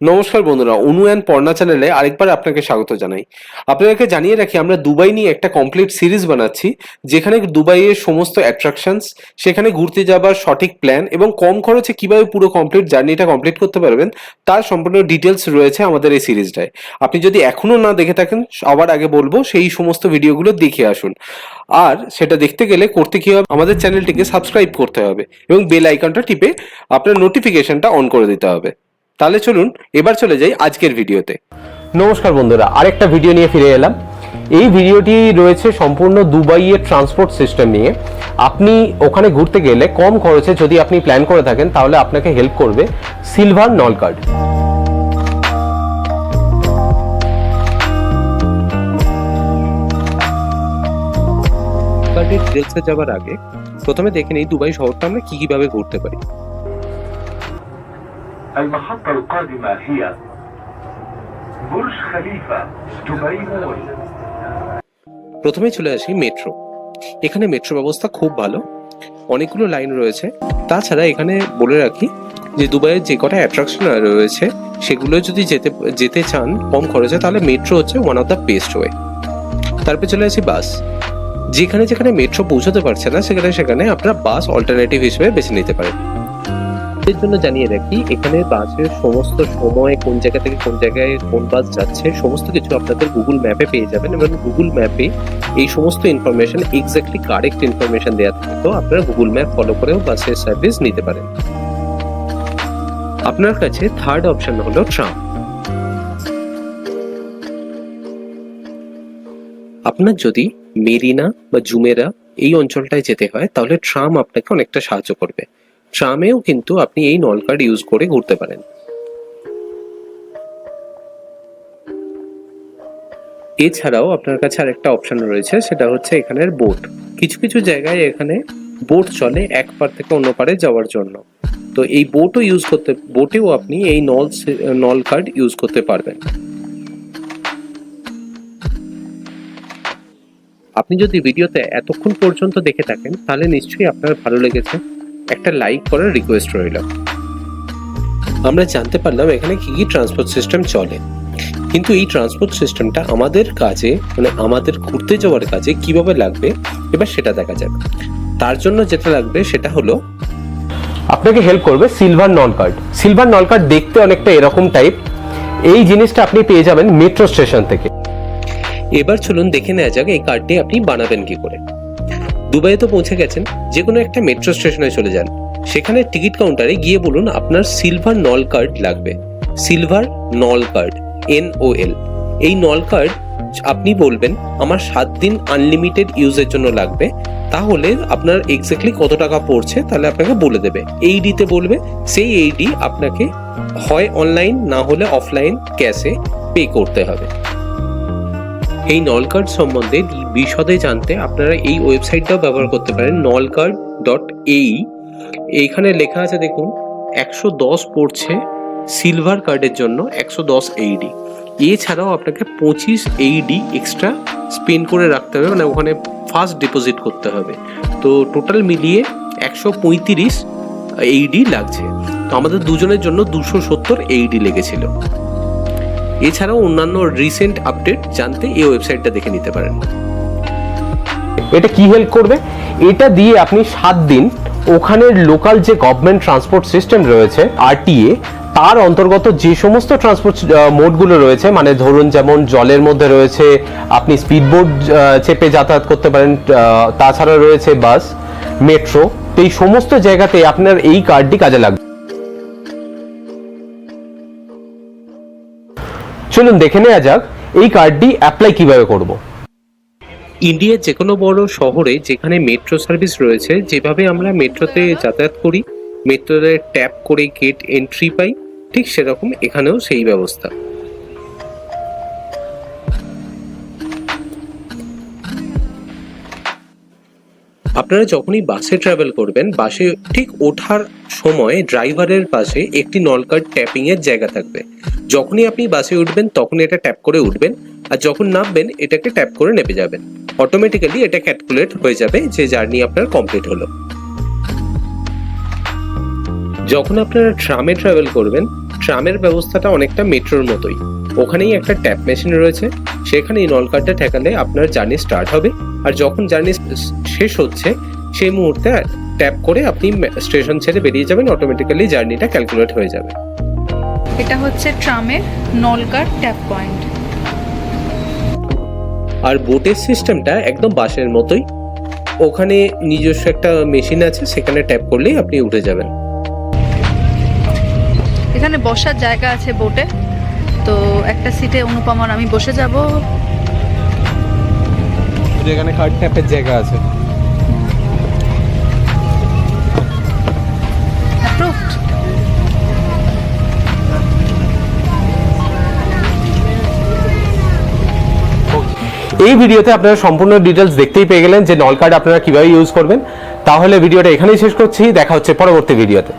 নমস্কার বন্ধুরা, অনু অ্যান্ড পর্ণা চ্যানেলে আরেকবার আপনাকে স্বাগত জানাই। আপনাদেরকে জানিয়ে রাখি, আমরা দুবাই নিয়ে একটা কমপ্লিট সিরিজ বানাচ্ছি, যেখানে দুবাইয়ের সমস্ত অ্যাট্রাকশনস সেখানে ঘুরতে যাবার সঠিক প্ল্যান এবং কম খরচে কীভাবে পুরো কমপ্লিট জার্নিটা কমপ্লিট করতে পারবেন, তার সম্পূর্ণ ডিটেলস রয়েছে আমাদের এই সিরিজটায় আপনি যদি এখনও না দেখে থাকেন, আবার আগে বলব, সেই সমস্ত ভিডিওগুলো দেখে আসুন। আর সেটা দেখতে গেলে করতে কী হবে, আমাদের চ্যানেলটিকে সাবস্ক্রাইব করতে হবে এবং বেল আইকনটা টিপে আপনার নোটিফিকেশনটা অন করে দিতে হবে। তাহলে চলুন এবার চলে যাই আজকের ভিডিওতে। নমস্কার বন্ধুরা আরেকটা ভিডিও নিয়ে ফিরে এলাম। এই ভিডিওটি রয়েছে সম্পূর্ণ দুবাইয়ের ট্রান্সপোর্ট সিস্টেম নিয়ে। আপনি ওখানে ঘুরতে গেলে কম খরচে যদি আপনি প্ল্যান করে থাকেন তাহলে আপনাকে হেল্প করবে সিলভার নল কার্ড কার্ডের ডিটেলসে যাওয়ার আগে প্রথমে দেখে নিই দুবাই শহরটা আমরা কি কীভাবে ঘুরতে পারি। المحطة القادمة هي برج خليفة دبي مول প্রথমে চলে আসি মেট্রো এখানে মেট্রো ব্যবস্থা খুব ভালো অনেকগুলো লাইন রয়েছে তাছাড়া এখানে বলে রাখি যে দুবাইয়ের যে কটা অ্যাট্রাকশন রয়েছে সেগুলো যদি যেতে যেতে চান কম খরচে তাহলে মেট্রো হচ্ছে one of the best way তারপরে চলে আসি বাস যেখানে যেখানে মেট্রো পৌঁছাতে পারছে না সেখানে সেখানে আপনারা বাস অল্টারনেটিভ হিসেবে বেছে নিতে পারেন এর জন্য জানিয়ে রাখি, এখানে বাসের সমস্ত সময় কোন জায়গা থেকে কোন জায়গায় কোন বাস যাচ্ছে, সমস্ত কিছু আপনাদের গুগল ম্যাপে পেয়ে যাবেন এবং গুগল ম্যাপে এই সমস্ত ইনফরমেশন এক্স্যাক্টলি কারেক্ট ইনফরমেশন দেওয়া থাকে। তো আপনারা গুগল ম্যাপ ফলো করেও বাসের সার্ভিস নিতে পারেন। আপনার কাছে থার্ড অপশন হলো ট্রাম আপনার যদি মেরিনা বা জুমেরা এই অঞ্চলটায় যেতে হয়, তাহলে ট্রাম আপনাকে অনেকটা সাহায্য করবে। ট্রামেও কিন্তু আপনি এই নল কার্ড ইউজ করে ঘুরতে পারেন। এছাড়াও আপনার কাছে আরেকটা অপশন রয়েছে, সেটা হচ্ছে এখানের বোট কিছু কিছু জায়গায় এখানে বোট চলে এক পার থেকে অন্য পারে যাওয়ার জন্য। তো এই বোটও ইউজ করতে বোটেও আপনি এই নল নল কার্ড ইউজ করতে পারবেন। আপনি যদি ভিডিওতে এতক্ষণ পর্যন্ত দেখে থাকেন, তাহলে নিশ্চয়ই আপনার ভালো লেগেছে। একটা লাইক করার রিকোয়েস্ট রইল। আমরা জানতে পারলাম এখানে কি কি ট্রান্সপোর্ট সিস্টেম চলে। কিন্তু এই ট্রান্সপোর্ট সিস্টেমটা আমাদের কাজে মানে আমাদের ঘুরতে যাওয়ার কাজে কীভাবে লাগবে এবার সেটা দেখা যাক। তার জন্য যেটা লাগবে সেটা হলো আপনাকে হেল্প করবে সিলভার নল কার্ড সিলভার নল কার্ড দেখতে অনেকটা এরকম টাইপ এই জিনিসটা আপনি পেয়ে যাবেন মেট্রো স্টেশন থেকে। এবার চলুন দেখে নেওয়া যাক এই কার্ডটি আপনি বানাবেন কি করে। দুবাইয়ে তো পৌঁছে গেছেন যে কোনো একটা মেট্রো স্টেশনে চলে যান। সেখানে টিকিট কাউন্টারে গিয়ে বলুন আপনার সিলভার নল কার্ড লাগবে। সিলভার নল কার্ড এন ও এল এই নল কার্ড আপনি বলবেন, আমার সাত দিন আনলিমিটেড ইউজের জন্য লাগবে। তাহলে আপনার এক্স্যাক্টলি কত টাকা পড়ছে তাহলে আপনাকে বলে দেবে। এইডিতে বলবে, সেই এই ডি আপনাকে হয় অনলাইন না হলে অফলাইন ক্যাশে পে করতে হবে। এই নল কার্ড সম্বন্ধে বিশদে জানতে আপনারা এই ওয়েবসাইটটাও ব্যবহার করতে পারেন নলকার্ড ডট এই এইখানে লেখা আছে, দেখুন, একশো দশ পড়ছে সিলভার কার্ডের জন্য, একশো দশ এইডি এছাড়াও আপনাকে পঁচিশ এইডি এক্সট্রা স্পেন্ড করে রাখতে হবে মানে ওখানে ফার্স্ট ডিপোজিট করতে হবে। তো টোটাল মিলিয়ে একশো পঁয়ত্রিশ এইডি লাগছে। তো আমাদের দুজনের জন্য দুশো সত্তর এইডি লেগেছিল। এছাড়াও অন্যান্য রিসেন্ট আপডেট জানতে এই ওয়েবসাইটটা দেখে নিতে পারেন। এটা কি হেল্প করবে? এটা দিয়ে আপনি সাত দিন ওখানের লোকাল যে গভর্নমেন্ট ট্রান্সপোর্ট সিস্টেম রয়েছে আরটিএ তার অন্তর্গত যে সমস্ত ট্রান্সপোর্ট মোডগুলো রয়েছে মানে ধরুন যেমন জলের মধ্যে রয়েছে, আপনি স্পিডবোট চেপে যাতায়াত করতে পারেন তাছাড়া রয়েছে বাস মেট্রো তো এই সমস্ত জায়গাতে আপনার এই কার্ডটি কাজে লাগবে। চলুন দেখে নেওয়া যাক এই কার্ডটি অ্যাপ্লাই কীভাবে করব। ইন্ডিয়ার যে কোনো বড় শহরে যেখানে মেট্রো সার্ভিস রয়েছে, যেভাবে আমরা মেট্রোতে যাতায়াত করি মেট্রোতে ট্যাপ করে গেট এন্ট্রি পাই, ঠিক সেরকম এখানেও সেই ব্যবস্থা। আপনারা যখনই বাসে ট্রাভেল করবেন, বাসে ঠিক ওঠার সময় ড্রাইভারের পাশে একটি নলকার ট্যাপিং এর জায়গা থাকবে। যখনই আপনি বাসে উঠবেন তখন এটা ট্যাপ করে উঠবেন আর যখন নামবেন, এটাকে ট্যাপ করে নেমে যাবেন। অটোমেটিক্যালি এটা ক্যালকুলেট হয়ে যাবে যে জার্নি আপনার কমপ্লিট হলো। যখন আপনারা ট্রামে ট্রাভেল করবেন ট্রামের ব্যবস্থাটা অনেকটা মেট্রোর মতোই। ওখানেই একটা ট্যাপ মেশিন রয়েছে। সেখানে এই নল কার্ডটা ঠেকালে আপনার জার্নি স্টার্ট হবে। আর যখন জার্নি শেষ হচ্ছে সেই মুহূর্তে ট্যাপ করে আপনি স্টেশন ছেড়ে বেরিয়ে যাবেন অটোমেটিক্যালি জার্নিটা ক্যালকুলেট হয়ে যাবে। এটা হচ্ছে ট্রামের নলকার ট্যাপ পয়েন্ট আর বোটের সিস্টেমটা একদম বাসের মতোই। ওখানে নিজস্ব একটা মেশিন আছে সেখানে ট্যাপ করলেই আপনি উঠে যাবেন। এখানে বসার জায়গা আছে বোটে তো একটা সিটে অনুপমার আমি বসে যাব। যেখানে কার্ড ট্যাপের জায়গা আছে। এই ভিডিওতে আপনারা সম্পূর্ণ ডিটেলস দেখতেই পেয়ে গেলেন যে নল কার্ড আপনারা কীভাবে ইউজ করবেন। তাহলে ভিডিওটা এখানেই শেষ করছি। দেখা হচ্ছে পরবর্তী ভিডিওতে